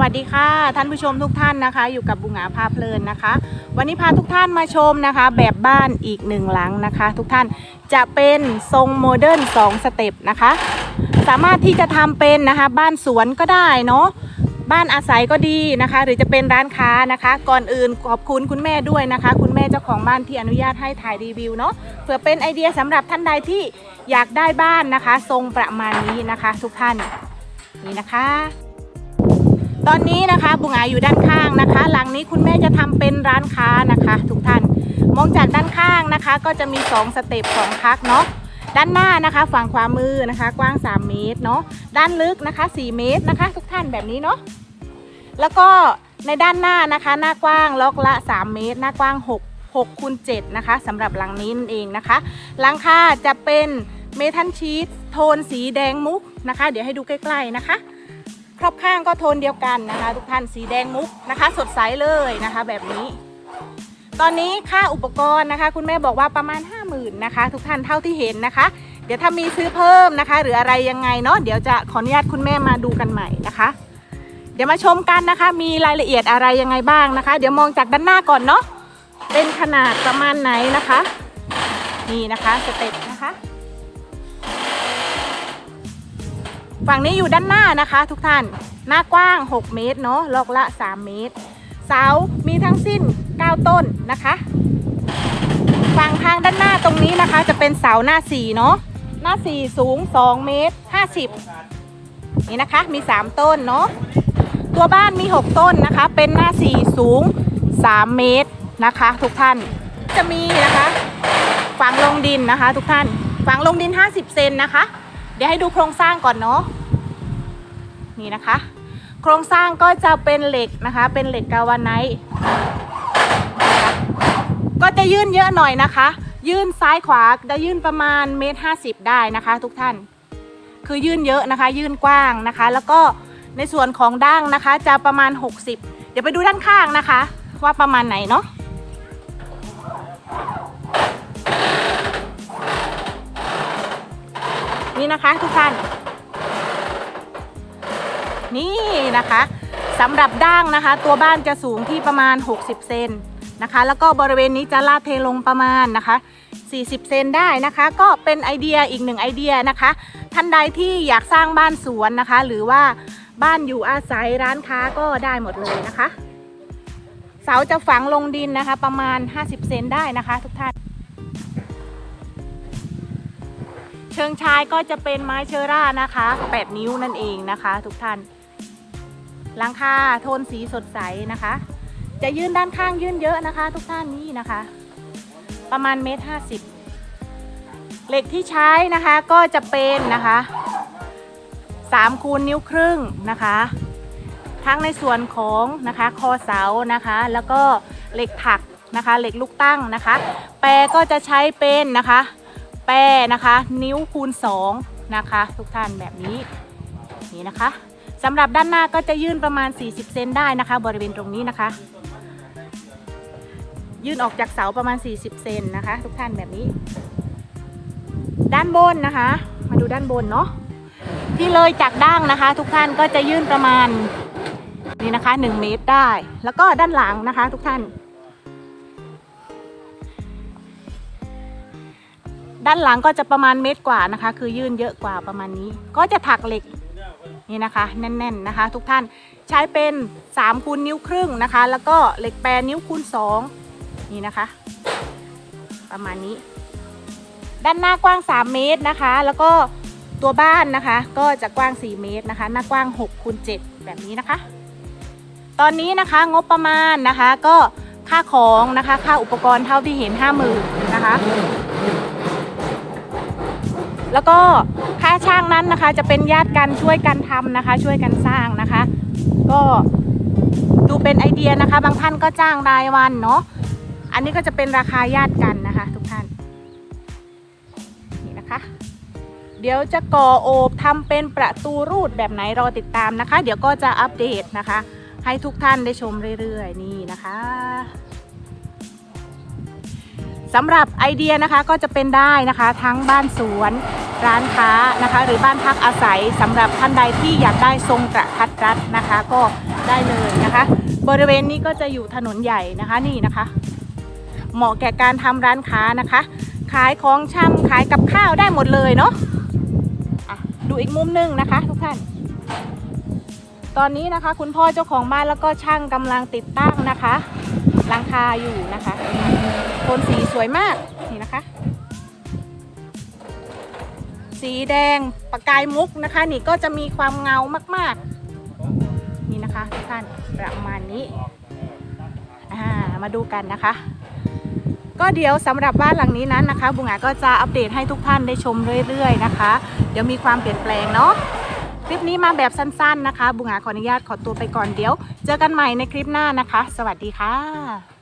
สวัสดีค่ะ ท่านผู้ชมทุกท่านนะคะ อยู่กับบุงหาพาเพลินนะคะ วันนี้พาทุกท่านมาชมนะคะ แบบบ้านอีกหนึ่งหลังนะคะ ทุกท่านจะเป็นทรงโมเดิร์น2สเต็ปนะคะ สามารถที่จะทำเป็นนะคะ บ้านสวนก็ได้เนาะบ้านอาศัยก็ดีนะคะ หรือจะเป็นร้านค้านะคะ ก่อนอื่นขอบคุณคุณแม่ด้วยนะคะ คุณแม่เจ้าของบ้านที่อนุญาตให้ถ่ายรีวิวเนาะเพื่อเป็นไอเดียสำหรับท่านใดที่อยากได้บ้านนะคะ ทรงประมาณนี้นะคะ ทุกท่านนี่นะคะ ตอนนี้นะคะบุงอาอยู่ด้านข้างนะคะ หลังนี้คุณแม่จะทำเป็นร้านค้านะคะ ทุกท่านมองจากด้านข้างนะคะ ก็จะมี 2 สเต็ปของพักเนาะด้านหน้านะคะ ฝั่งขวามือนะคะ กว้าง 3 เมตรเนาะด้านลึกนะคะ 4 เมตรนะคะ ทุกท่านแบบนี้เนาะแล้วก็ในด้านหน้านะคะ หน้ากว้างล็อกละ 3 เมตร หน้ากว้าง 6 6คูณ7นะคะสำหรับหลังนี้นั่นเองนะคะ หลังคาจะเป็นเมทัลชีสโทนสีแดงมุกนะคะ เดี๋ยวให้ดูใกล้ ๆนะคะ ครอบข้างก็โทนเดียวกันนะคะ ทุกท่านสีแดงมุกนะคะ สดใสเลยนะคะ แบบนี้ ตอนนี้ค่าอุปกรณ์นะคะ คุณแม่บอกว่าประมาณ 5 0,000นะคะ ทุกท่านเท่าที่เห็นนะคะ เดี๋ยวถ้ามีซื้อเพิ่มนะคะ หรืออะไรยังไงเนาะเดี๋ยวจะขออนุญาตคุณแม่มาดูกันใหม่นะคะ เดี๋ยวมาชมกันนะคะ มีรายละเอียดอะไรยังไงบ้างนะคะ เดี๋ยวมองจากด้านหน้าก่อนเนาะเป็นขนาดประมาณไหนนะคะ นี่นะคะสเต็ปนะคะ ฝั่งนี้อยู่ด้านหน้านะคะทุกท่าน หน้ากว้าง 6 เมตรเนาะลอกละ 3 เมตร เสา มีทั้งสิ้น 9 ต้นนะคะ ฝั่งทางด้านหน้าตรงนี้นะคะจะเป็นเสาหน้า4เนาะ หน้า 4 สูง 2 เมตร 50 นี่นะคะมี 3 ต้นเนาะ ตัวบ้านมี 6 ต้นนะคะ เป็นหน้า 4 สูง 3 เมตรนะคะ ทุกท่าน จะมีนะคะ ฝังลงดินนะคะ ทุกท่าน ฝังลงดิน 50 เซนนะคะ เดี๋ยวให้ดูโครงสร้างก่อนเนาะนี่นะคะ โครงสร้างก็จะเป็นเหล็กนะคะ เป็นเหล็กกาวาไนท์นก็จะยื่นเยอะหน่อยนะคะ ยื่นซ้ายขวาจะยื่นประมาณเมตรห้าสิบได้นะคะ ทุกท่าน คือยื่นเยอะนะคะ ยื่นกว้างนะคะ แล้วก็ในส่วนของดั้งนะคะ จะประมาณ 60 เดี๋ยวไปดูด้านข้างนะคะ ว่าประมาณไหนเนาะ นะคะทุกท่าน นี่นะคะสำหรับด่างนะคะ ตัวบ้านจะสูงที่ประมาณ 60 เซนนะคะ แล้วก็บริเวณนี้จะลาดเทลงประมาณนะคะ 40 เซนได้นะคะ ก็เป็นไอเดียอีกหนึ่งไอเดียนะคะ ท่านใดที่อยากสร้างบ้านสวนนะคะ หรือว่าบ้านอยู่อาศัยร้านค้าก็ได้หมดเลยนะคะ เสาจะฝังลงดินนะคะ ประมาณ 50 เซนได้นะคะ ทุกท่าน ชิงชายก็จะเป็นไม้เชอร่านะคะ 8 นิ้วนั่นเองนะคะ ทุกท่านหลังคาโทนสีสดใสนะคะ จะยื่นด้านข้างยื่นเยอะนะคะ ทุกท่านนี่นะคะ ประมาณเมตรห้าสิบเหล็กที่ใช้นะคะก็จะเป็นนะคะ3คูณนิ้วครึ่งนะคะ ทั้งในส่วนของนะคะคอเสานะคะ แล้วก็เหล็กถักนะคะ เหล็กลูกตั้งนะคะ แปรก็จะใช้เป็นนะคะ แปรนะคะ นิ้วคูณ2นะคะ ทุกท่านแบบนี้นี่นะคะสำหรับด้านหน้าก็จะยื่นประมาณ 40 เซนได้นะคะ บริเวณตรงนี้นะคะ ยื่นออกจากเสาประมาณ 40 เซนนะคะ ทุกท่านแบบนี้ ด้านบนนะคะ มาดูด้านบนเนาะที่เลยจากด่างนะคะ ทุกท่านก็จะยื่นประมาณนี่นะคะ 1 เมตรได้ แล้วก็ด้านหลังนะคะ ทุกท่าน ด้านหลังก็จะประมาณเมตรกว่านะคะ คือยื่นเยอะกว่าประมาณนี้ ก็จะถักเหล็กนี่นะคะ แน่นๆนะคะ ทุกท่านใช้เป็น3คูณนิ้วครึ่งนะคะ แล้วก็เหล็กแปรนิ้วคูณ2นี่นะคะ ประมาณนี้ ด้านหน้ากว้าง 3 เมตรนะคะ แล้วก็ตัวบ้านนะคะ ก็จะกว้าง 4 เมตรนะคะ หน้ากว้าง6คูณ7แบบนี้นะคะ ตอนนี้นะคะงบประมาณนะคะ ก็ค่าของนะคะ ค่าอุปกรณ์เท่าที่เห็น 50,000นะคะ แล้วก็ค่าช่างนั้นนะคะ จะเป็นญาติกันช่วยกันทำนะคะ ช่วยกันสร้างนะคะ ก็ดูเป็นไอเดียนะคะ บางท่านก็จ้างรายวันเนาะอันนี้ก็จะเป็นราคาญาติกันนะคะ ทุกท่านนี่นะคะ เดี๋ยวจะก่อโอบทำเป็นประตูรูดแบบไหนรอติดตามนะคะ เดี๋ยวก็จะอัปเดตนะคะ ให้ทุกท่านได้ชมเรื่อยๆ นี่นะคะ สำหรับไอเดียนะคะก็จะเป็นได้นะคะ ทั้งบ้านสวนร้านค้านะคะ หรือบ้านพักอาศัยสำหรับท่านใดที่อยากได้ทรงกระทัดรัดนะคะ ก็ได้เลยนะคะ บริเวณนี้ก็จะอยู่ถนนใหญ่นะคะนี่นะคะ เหมาะแก่การทำร้านค้านะคะ ขายของชำขายกับข้าวได้หมดเลยเนาะะดูอีกมุมหนึงนะคะ ทุกท่าน ตอนนี้นะคะ คุณพ่อเจ้าของบ้านแล้วก็ช่างกำลังติดตั้งนะคะ หลังคาอยู่นะคะโทนสีสวยมากนี่นะคะ สีแดงประกายมุกนะคะ นี่ก็จะมีความเงามากๆ นี่นะคะทุกท่านประมาณนี้อ่ามาดูกันนะคะ ก็เดี๋ยวสำหรับบ้านหลังนี้นั้นนะคะบุงอาก็จะอัปเดตให้ทุกท่านได้ชมเรื่อยๆนะคะ เดี๋ยวมีความเปลี่ยนแปลงเนาะ คลิปนี้มาแบบสั้นๆนะคะ บุงาขออนุญาตขอตัวไปก่อนเดี๋ยว เจอกันใหม่ในคลิปหน้านะคะ สวัสดีค่ะ